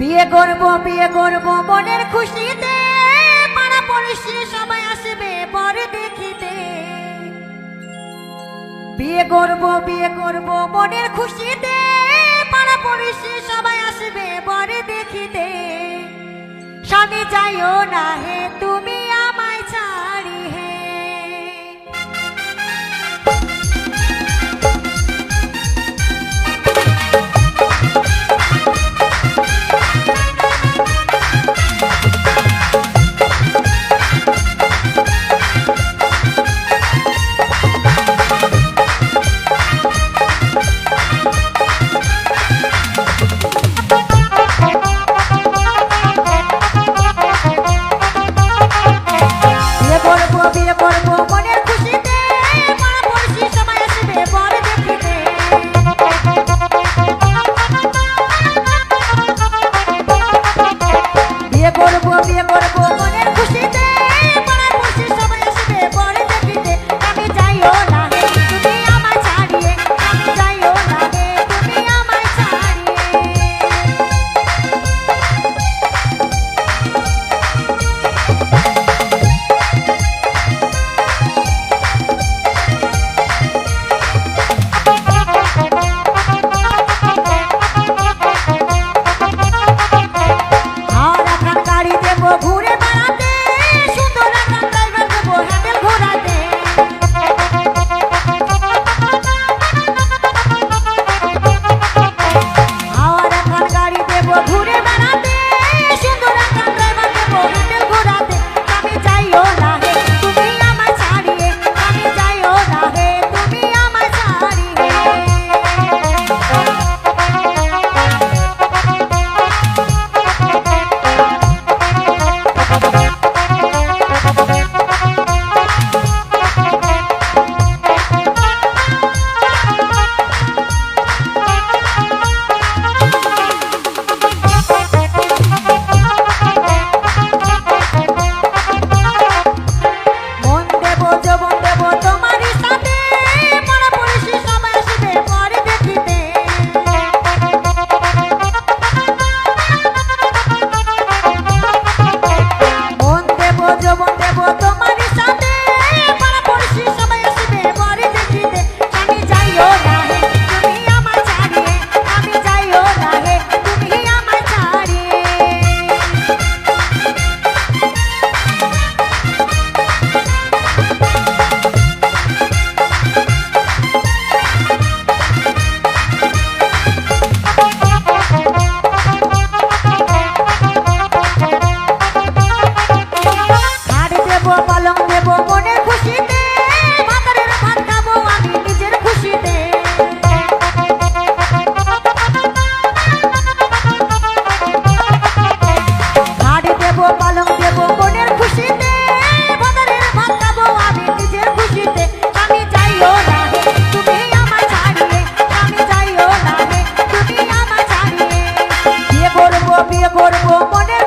বিয়ে করব বিয়ে করব, মনের খুশিতে পাড়া পড়শি সবাই আসবে পরে দেখিতে। বিয়ে করব বিয়ে করব, মনের খুশিতে পাড়া পড়শি সবাই আসবে পরে দেখিতে। স্বামী যাইও না হে Bye. দিয়ে করব মনে